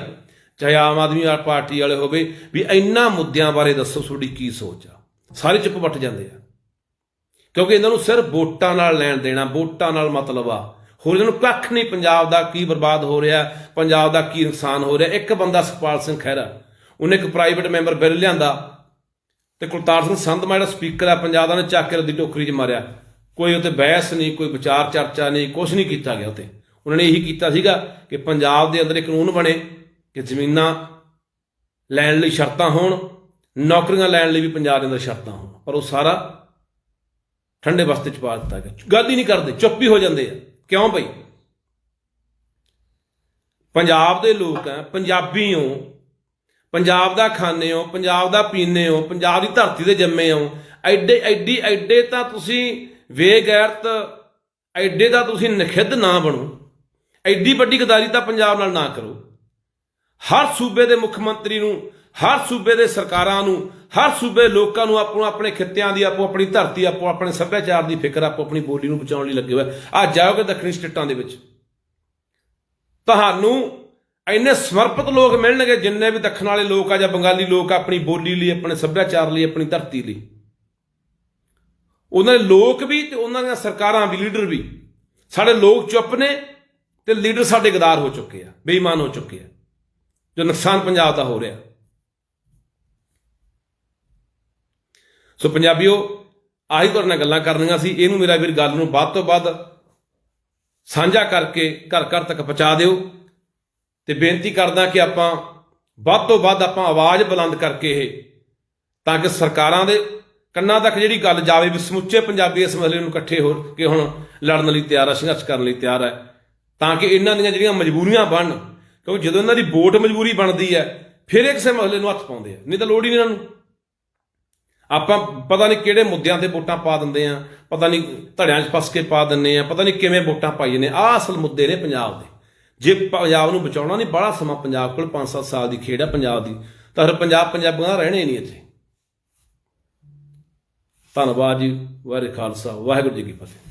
ਚਾਹੇ ਆਮ ਆਦਮੀ ਪਾਰਟੀ ਵਾਲੇ ਹੋਵੇ, ਵੀ ਇੰਨਾ ਮੁੱਦਿਆਂ ਬਾਰੇ ਦੱਸੋ ਤੁਹਾਡੀ ਕੀ ਸੋਚ ਆ। ਸਾਰੇ ਚੁੱਪ ਵੱਟ ਜਾਂਦੇ ਆ। ਕਿਉਂਕਿ ਇਹਨਾਂ ਨੂੰ ਸਿਰਫ ਵੋਟਾਂ ਨਾਲ ਲੈਣ ਦੇਣਾ, ਵੋਟਾਂ ਨਾਲ ਮਤਲਬ ਆ। ਹੋਰ ਇਹਨਾਂ ਨੂੰ ਕੱਖ ਨਹੀਂ, ਪੰਜਾਬ ਦਾ ਕੀ ਬਰਬਾਦ ਹੋ ਰਿਹਾ, ਪੰਜਾਬ ਦਾ ਕੀ ਨੁਕਸਾਨ ਹੋ ਰਿਹਾ। ਇੱਕ ਬੰਦਾ ਸੁਖਪਾਲ ਸਿੰਘ ਖਹਿਰਾ, ਉਹਨੇ ਇੱਕ ਪ੍ਰਾਈਵੇਟ ਮੈਂਬਰ ਬਿੱਲ ਲਿਆਂਦਾ ਤੇ ਕੁਲਤਾਰ ਸਿੰਘ ਸੰਧਮਾ ਜਿਹੜਾ ਸਪੀਕਰ ਆ, ਪੰਜਾਬ ਦਾ ਨੇ ਚੱਕ ਕੇ ਰੱਦੀ ਟੋਕਰੀ 'ਚ ਮਾਰਿਆ। ਕੋਈ ਉੱਤੇ ਬਹਿਸ ਨਹੀਂ, ਕੋਈ ਵਿਚਾਰ ਚਰਚਾ ਨਹੀਂ ਕੁਝ ਨਹੀਂ ਕੀਤਾ ਗਿਆ ਉੱਤੇ ਉਹਨਾਂ ਨੇ ਇਹੀ ਕੀਤਾ ਸੀਗਾ ਕਿ ਪੰਜਾਬ ਦੇ ਅੰਦਰ ਇੱਕ ਕਾਨੂੰਨ ਬਣੇ ਕਿ ਜ਼ਮੀਨਾਂ ਲੈਣ ਲਈ ਸ਼ਰਤਾਂ ਹੋਣ, ਨੌਕਰੀਆਂ ਲੈਣ ਲਈ ਵੀ ਪੰਜਾਬ ਦੇ ਅੰਦਰ ਸ਼ਰਤਾਂ ਹੋਣ। ਪਰ ਉਹ ਸਾਰਾ ਠੰਡੇ ਬਸਤੇ ਚ ਪਾ ਦਿੱਤਾ ਗਿਆ। ਗੱਲ ਹੀ ਨਹੀਂ ਕਰਦੇ, ਚੁੱਪ ਹੀ ਹੋ ਜਾਂਦੇ ਆ। ਕਿਉਂ ਬਈ? ਪੰਜਾਬ ਦੇ ਲੋਕ ਆ, ਪੰਜਾਬੀ ਹੋ, ਪੰਜਾਬ ਦਾ ਖਾਣੇ ਹੋ, ਪੰਜਾਬ ਦਾ ਪੀਣੇ ਹੋ, ਪੰਜਾਬ ਦੀ ਧਰਤੀ ਦੇ ਜੰਮੇ ਹੋ, ਐਡੇ, ਐਡੀ, ਐਡੇ ਤਾਂ ਤੁਸੀਂ ਬੇਗੈਰਤ ਐਡੇ ਦਾ ਤੁਸੀਂ ਨਖਿੱਧ ਨਾ ਬਣੋ। ਐਡੀ ਵੱਡੀ ਗਦਾਰੀ ਤਾਂ ਪੰਜਾਬ ਨਾਲ ਨਾ ਕਰੋ। ਹਰ ਸੂਬੇ ਦੇ ਮੁੱਖ ਮੰਤਰੀ ਨੂੰ, ਹਰ ਸੂਬੇ ਦੇ ਸਰਕਾਰਾਂ ਨੂੰ, ਹਰ ਸੂਬੇ ਲੋਕਾਂ ਨੂੰ ਆਪੋ ਆਪਣੇ ਖਿੱਤਿਆਂ ਦੀ, ਆਪੋ ਆਪਣੀ ਧਰਤੀ, ਆਪੋ ਆਪਣੇ ਸੱਭਿਆਚਾਰ ਦੀ ਫਿਕਰ, ਆਪੋ ਆਪਣੀ ਬੋਲੀ ਨੂੰ ਬਚਾਉਣ ਲਈ ਲੱਗੇ ਹੋਏ। ਆ ਜਾਓਗੇ ਦੱਖਣੀ ਸਟੇਟਾਂ ਦੇ ਵਿੱਚ। ਤੁਹਾਨੂੰ ਇੰਨੇ ਸਮਰਪਿਤ ਲੋਕ ਮਿਲਣਗੇ ਜਿੰਨੇ ਵੀ ਦੱਖਣ ਵਾਲੇ ਲੋਕ ਆ ਜਾਂ ਬੰਗਾਲੀ ਲੋਕ ਆਪਣੀ ਬੋਲੀ ਲਈ, ਆਪਣੇ ਸੱਭਿਆਚਾਰ ਲਈ, ਆਪਣੀ ਧਰਤੀ ਲਈ। ਉਹਨਾਂ ਦੇ ਲੋਕ ਵੀ ਤੇ ਉਹਨਾਂ ਦੀਆਂ ਸਰਕਾਰਾਂ ਵੀ ਲੀਡਰ ਵੀ। ਸਾਡੇ ਲੋਕ ਚੁੱਪ ਨੇ ਤੇ ਲੀਡਰ ਸਾਡੇ ਗਦਾਰ ਹੋ ਚੁੱਕੇ ਆ, ਬੇਈਮਾਨ ਹੋ ਚੁੱਕੇ ਆ। ਜੋ ਨੁਕਸਾਨ ਪੰਜਾਬ ਦਾ ਹੋ ਰਿਹਾ। ਸੋ ਪੰਜਾਬੀਓ, ਆਹੀ ਤੁਹਾਡੇ ਨਾਲ ਗੱਲਾਂ ਕਰਨੀਆਂ ਸੀ। ਇਹਨੂੰ ਮੇਰਾ ਵੀਰ ਗੱਲ ਨੂੰ ਵੱਧ ਤੋਂ ਵੱਧ ਸਾਂਝਾ ਕਰਕੇ ਘਰ ਘਰ ਤੱਕ ਪਹੁੰਚਾ ਦਿਓ। ਤੇ ਬੇਨਤੀ ਕਰਦਾ ਕਿ ਆਪਾਂ ਵੱਧ ਤੋਂ ਵੱਧ ਆਪਾਂ ਆਵਾਜ਼ ਬੁਲੰਦ ਕਰਕੇ ਇਹ, ਤਾਂ ਕਿ ਸਰਕਾਰਾਂ ਦੇ ਕੰਨਾਂ ਤੱਕ ਜਿਹੜੀ ਗੱਲ ਜਾਵੇ ਵੀ ਸਮੁੱਚੇ ਪੰਜਾਬੀ ਇਸ ਮਸਲੇ ਨੂੰ ਇਕੱਠੇ ਹੋ ਕੇ ਹੁਣ ਲੜਨ ਲਈ ਤਿਆਰ ਆ, ਸੰਘਰਸ਼ ਕਰਨ ਲਈ ਤਿਆਰ ਹੈ ਤਾਂ ਕਿ ਇਹਨਾਂ ਦੀਆਂ ਜਿਹੜੀਆਂ ਮਜਬੂਰੀਆਂ ਬਣਨ ਕਿਉਂਕਿ ਜਦੋਂ ਇਹਨਾਂ ਦੀ ਵੋਟ ਮਜਬੂਰੀ ਬਣਦੀ ਹੈ, ਫਿਰ ਇਹ ਕਿਸੇ ਮਸਲੇ ਨੂੰ ਹੱਥ ਪਾਉਂਦੇ ਆ, ਨਹੀਂ ਤਾਂ ਲੋੜ ਹੀ ਨਹੀਂ ਇਹਨਾਂ ਨੂੰ। ਆਪਾਂ ਪਤਾ ਨਹੀਂ ਕਿਹੜੇ ਮੁੱਦਿਆਂ ਤੇ ਵੋਟਾਂ ਪਾ ਦਿੰਦੇ ਆ, ਪਤਾ ਨਹੀਂ ਧੜਿਆਂ 'ਚ ਫਸ ਕੇ ਪਾ ਦਿੰਦੇ ਆ, ਪਤਾ ਨਹੀਂ ਕਿਵੇਂ ਵੋਟਾਂ ਪਾਈ ਨੇ, ਆਹ ਅਸਲ ਮੁੱਦੇ ਨੇ ਪੰਜਾਬ ਦੇ। ਜੇ ਪੰਜਾਬ ਨੂੰ ਬਚਾਉਣਾ ਨਹੀਂ ਬੜਾ ਸਮਾਂ ਪੰਜਾਬ ਕੋਲ 5-7 ਸਾਲ ਦੀ ਖੇਡ ਹੈ ਪੰਜਾਬ ਦੀ, ਤਾਂ ਫਿਰ ਪੰਜਾਬ ਪੰਜਾਬੀਆਂ ਦਾ ਰਹਿਣੇ ਨਹੀਂ ਇੱਥੇ। ਧੰਨਵਾਦ ਜੀ ਵਾਹਿਗੁਰੂ ਖਾਲਸਾ ਵਾਹਿਗੁਰੂ ਜੀ ਕੀ ਫਤਿਹ।